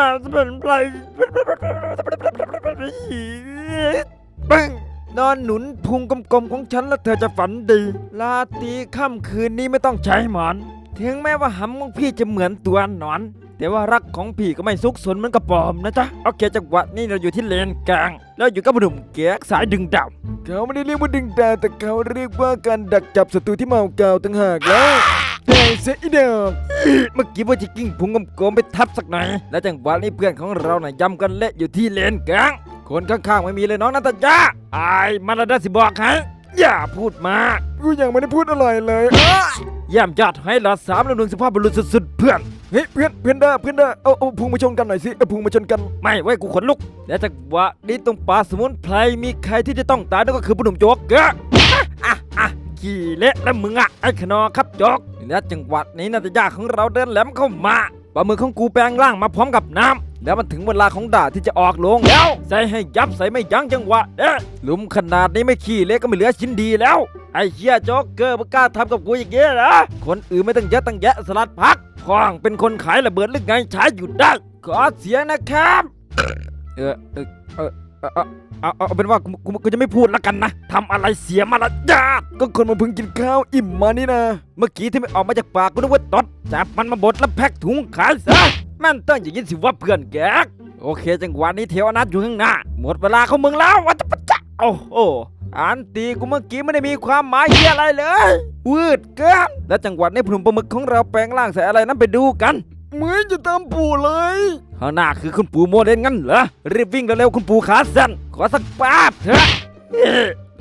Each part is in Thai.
มาสมุนไพรปังนอนหนุนพุงกลมๆของฉันแล้วเธอจะฝันดีลาตรีค่ำคืนนี้ไม่ต้องใช้หมอน ถึงแม้ว่าหำของพี่จะเหมือนตัวหนอน แต่ว่ารักของพี่ก็ไม่ซุกซนเหมือนกระปอมนะจ๊ะโอเคจังหวะนี้เราอยู่ที่เลนกลาง แล้วอยู่กับหนุ่มแก๊กสายดึงดาวเขาไม่ได้เรียกว่าดึงดาวแต่เขาเรียกว่าการดักจับศัตรูที่เมาเกาต่างหากแล้ว แต่เสียอีเดอกเมื่อกี้ว่าจะกิ้งพุงกลมๆไปทับสักหน่อย แล้วจังหวะนี้เพื่อนของเราน่ะยำกันเละอยู่ที่เลนกลางคนข้างๆไม่มีเลยน้องนัตยาอายมาแล้วได้สิบอกให้อย่าพูดมากกูยังไม่ได้พูดอะไรเลยเอ้อย่ำยอดให้หลอดสามแล้วหนึ่งสภาพบุรุษสุดๆเพื่อนเฮ้ยเพื่อนเพื่อนเด้อเพื่อนเด้อเอาเอาพุงมาชนกันหน่อยสิเอาพุงมาชนกันไม่ไว้ยกูขนลุก และจังหวะนี้ตรงป่าสมุนไพรมีใครที่จะต้องตายนั่นก็คือผู้หนุ่มโจ๊กเกอร์อะอะอะขี่เละแล้วมึงอะไอ้ขนอครับโจ๊ก และจังหวะนี้นาตยาของเราเดินแหลมเข้ามาปลาหมึกของกูแปลงร่างมาพร้อมกับน้ำแล้วมันถึงเวลาของด่าที่จะออกลงแล้ว ใส่ให้ยับใส่ไม่ยั้งจังหวะเอ๊ะหลุมขนาดนี้ไม่ขี้เละก็ไม่เหลือชิ้นดีแล้ว ไอ้เหี้ยโจ๊กเกอร์มึงกล้าทำกับกูอย่างเงี้ยเหรอคนอื่นไม่ต้องเยอะตั้งแยะสลัดพักพ่องเป็นคนขายระเบิดหรือไงใช้อยู่ได้ขอเสียงนะครับ เออเออเออ เอาเอาเอาเป็นว่ากูกูกูจะไม่พูดแล้วกันนะทำอะไรเสียมารยาทก็คนมาเพิ่งกินข้าวอิ่มมานี่นะ เมื่อกี้ที่ไม่ออกมาจากปากกูนึกว่าตดจับมันมาบดแล้วแพ็คถุงขายซะแม่นต้องอย่างนี้สิว่าเพื่อนแกโอเค จังหวะนี้เทวนัทอยู่ข้างหน้า หมดเวลาของมึงแล้ววัตปะจ๊ะโอ้โหอันตีกูเมื่อกี้ไม่ได้มีความหมายเหียอะไรเลยวืดเกินและจังหวะนี้พลุมปลาหมึกของเราแปลงร่างใส่อะไรนั้นไปดูกัน เหมือนจะตามปู่เลยข้างหน้าคือคุณปู่โมเดลงั้นเหรอ รีบวิ่งเร็วๆคุณปู่ขาสั้นขอสักป๊าบเถอะ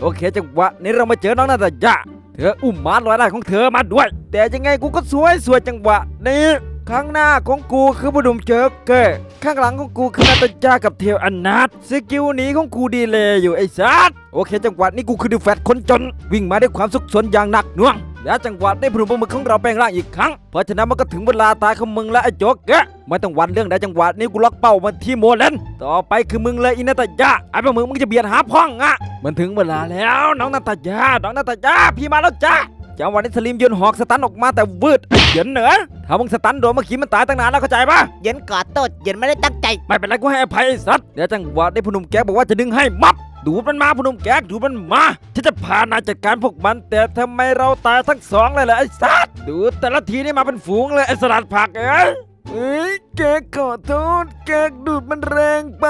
โอเคจังหวะนี้เรามาเจอน้องนาตายะเธออุ้มหมาลอยได้ของเธอมาด้วย แต่ยังไงกูก็สวยสวยจังหวะนี้ ข้างหน้าของกูคือบุดุมเจอเกอข้างหลังของกูคือนาตายากับเทวอนาถสกิลหนี้ของกูดีเลยอยู่ไอ้สัสโอเค จังหวะนี้กูคือดูแฟตคนจน วิ่งมาด้วยความสุขสนอย่างหนักหน่วง และจังหวะได้พนุปลาหมึกของเราแปลงร่างอีกครั้ง เพราะฉะนั้นมันก็ถึงเวลาตายของมึงและไอ้โจ๊กเกะไม่ต้องวันเรื่องใดจังหวะนี้กูล็อกเป้ามาที่โมเลนต่อไปคือมึงเลยอินาตายาไอ้พวกมึงมึงจะเบียดหาพ่องอะมันถึงเวลาแล้วน้องนาตายาน้องนาตายาพี่มาแล้วจ้า จังหวะนี้สลิมยืนหอกสตันออกมาแต่วืดไอ้เหยินเหนือถ้ามึงสตันโดนเมื่อกี้มันตายตั้งนานแล้วเข้าใจปะเหย็นกอดโตดเหย็นไม่ได้ตั้งใจ ไม่เป็นไรกูให้อภัยไอ้สัตว์เดี๋ยวจังหวะได้พนุมแก๊กบอกว่าจะดึงให้มับดูดมันมาพนุมแก๊กดูดมันมาฉันจะพานายจัดการพวกมัน แต่ทำไมเราตายทั้งสองเลยล่ะไอ้สัตว์ดูแต่ละทีนี่มาเป็นฝูงเลยไอ้สลัดผักเอ้ยเอ้ยแกขอโทษแกดูดมันแรงไป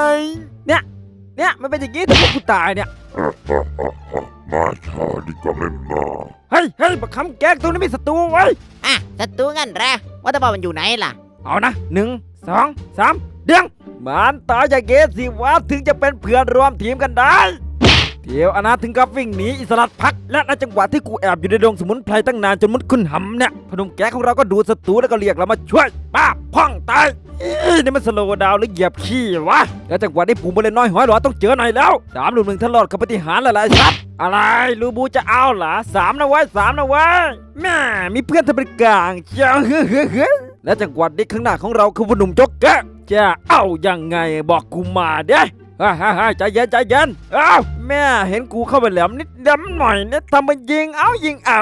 เนี่ยมันเป็นอย่างนี้แต่พวกกูตายเนี่ยมาช้าดีกว่าไม่มาเฮ้ยเฮ้ยบักคำแก๊กตัวนี้มีศัตรูไว้ยอะศัตรูงั้นแหละว่าแต่บอกมันอยู่ไหนล่ะ เอานะหนึ่งสองสามเดืองมันตายจากเกสสิวะถึงจะเป็นเพื่อนรวมทีมกันได้ เที่ยวอนาถึงกับวิ่งหนีอิสระพัก และในจังหวะที่กูแอบอยู่ในดงสมุนไพรตั้งนานจนมุดขึ้นหำเนี่ยพนมแก๊ของเราก็ดูศัตรูแล้วก็เรียกเรามาช่วยป้าพ่องตายนี่มันสโลว์ดาวหรือเหยียบขี้วะ แล้วจังหวะนี้ปู่โมเลนน้อยหอยหลอต้องเจอหน่อยแล้วสามลูกหนึ่งทะลอดกับปฏิหารย์หลายๆสัตว์อะไรลูบูจะเอาเหรอสามนะว้สามนะว้แม่มีเพื่อนทำเป็นกลางเจ้าเฮ้เฮ้เฮ้และจังหวัดนี้ข้างหน้าของเราคือพนุ่มจกแกจะเอายังไงบอกกูมาเด้ ฮ่าฮ่าใจเย็นใจเย็นอ้าวแม่เห็นกูเข้าไปแหลมนิดดำหน่อยนี่ทำมันยิงเอายิงเอา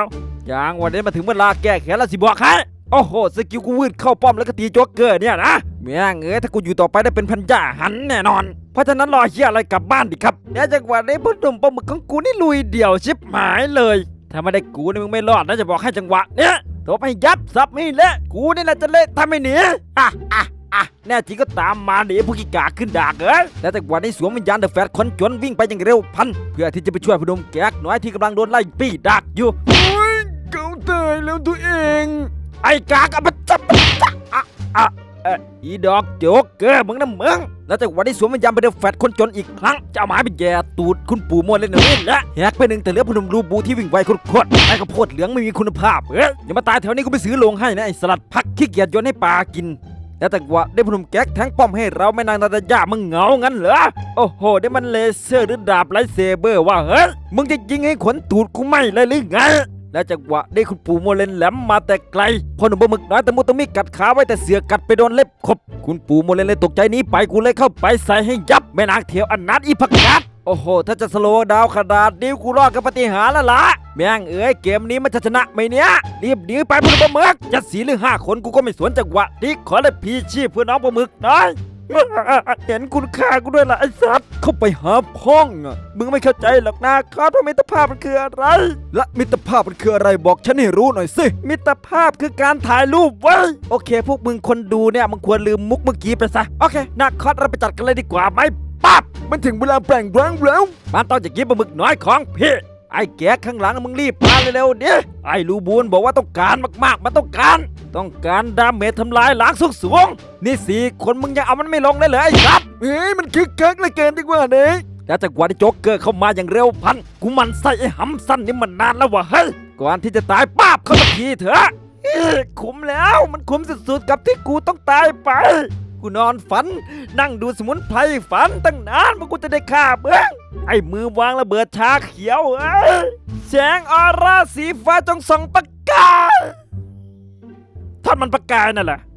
อย่างวันนี้มาถึงเวลาแก้แค้นแล้วสิบอกให้โอ้โหสกิลกูวืดเข้าป้อมแล้วก็ตีโจ๊กเกอร์เนี่ยนะแม่งเอ้ยถ้ากูอยู่ต่อไปได้เป็นพันจ่าหันแน่นอน เพราะฉะนั้นรอเฮียอะไรกลับบ้านดิครับและจังหวะนี้พหนุ่มปลาหมึกของกูนี่ลุยเดี่ยวชิบหายเลยถ้าไม่ได้กูนี่มึงไม่รอดนะจะบอกให้จังหวะเนี้ยตบให้ยับซับให้เละกูนี่แหละจะเละทำไม่หนีอะอะ อะแน่จริงก็ตามมาดิผู้กิกาขึ้นดากเอ้ยแล้วแต่วันนี้สวมวิญญาณเดอะแฟตคนจนวิ่งไปอย่างเร็วพัน เพื่อที่จะไปช่วยพนมแก๊กน้อยที่กำลังโดนไล่ปี้ดักอยู่โอ้ยเขาตายแล้วตัวเอง ไอ้กากอะปะจับปะจ๊ะอะอะเอ่ออีดอกโจ๊กเกอร์มึงนะมึงแล้วจากวันนี้สวมวิญญาณเป็นเดอะแฟตคนจนอีกครั้งจะเอาไม้ไปแย่ตูดคุณปู่มวนเล่นหนึ่งและแหกไปหนึ่งแต่เหลือพนมรูบูที่วิ่งไวโคตรๆไอ้กระโพดเหลืองไม่มีคุณภาพเอ้ยอย่ามาตายแถวนี้กูไปซื้อโลงให้นะไอ้สลัดพักขี้เกียจโยนให้ปลากิน แล้วแต่ว่าได้พนมแก๊กแทงป้อมให้เราไม่นางนาตาญามึงเหงางั้นเหรอ โอ้โห ได้มันเลเซอร์หรือดาบไลท์เซเบอร์ว่าเฮ้ยมึงจะยิงให้ขนตูดกูไหม่เลยหรือไงแล้วจังหวะได้คุณปู่โมเลนแหลมมาแต่ไกลพอหนุ่มปลาหมึกน้อยแต่มุตะมิกัดขาไว้แต่เสือกัดไปโดนเล็บขบ คุณปู่โมเลนเลยตกใจหนี้ไปกูเลยเข้าไปใส่ให้ยับแม่นางเถียวอันนัดอีพักกัดโอ้โห ถ้าจะสโลว์ดาวขนาดนี้กูรอดกับปฏิหารล้วล่ะ แม่งเอ้ยเกมนี้มันจะชนะไหมเนี่ย รีบหนีไปพวกปลาหมึกจะสีหรือห้าคนกูก็ไม่สวนจังหวะนี้ขอเลยพีชีพเพื่อน้องปลาหมึกน้อยเห็นคุณค่ากูด้วยล่ะไอ้สัตว์เข้าไปหาพ่องอะมึงไม่เข้าใจหรอกนะคอสว่ามิตรภาพมันคืออะไร และมิตรภาพมันคืออะไรบอกฉันให้รู้หน่อยสิมิตรภาพคือการถ่ายรูปไว้ยโอเค พวกมึงคนดูเนี่ยมึงควรลืมมุกเมื่อกี้ไปซะโอเคนาคอสเราไปจัดกันเลยดีกว่าไหมปั๊บมันถึงเวลาแปลงร่างแล้วมันต้องจะกินปลาหมึกน้อยของพี่ ไอ้แกข้างหลังมึงรีบมาเร็วๆดิไอ้ลูบูนบอกว่าต้องการมากๆ มันต้องการ ต้องการดาเมจทำลายล้างสุกสวง นี่สี่คนมึงยังเอามันไม่ลงเลยเหรอไอ้สัตว์เฮ้ยมันคึกคักเหลือเกินดีกว่าเด็กแล้วจากวันที่โจ๊กเกอร์เข้ามาอย่างเร็วพัน กูมันใส่ไอ้หำสั้นนี่มันนานแล้ววะเฮ้ยก่อนที่จะตายป้าบเข้าตะทีเถอะเอ้ยคุ้มแล้วมันคุ้มสุดๆกับที่กูต้องตายไป กูนอนฝัน นั่งดูสมุนไพรฝันตั้งนานว่ากูจะได้ฆ่าเบื้องไอ้มือวางระเบิดชาเขียวเอ้ยแสงออร่าสีฟ้าจงส่องประกายท่านมันประกายนั่นแหละ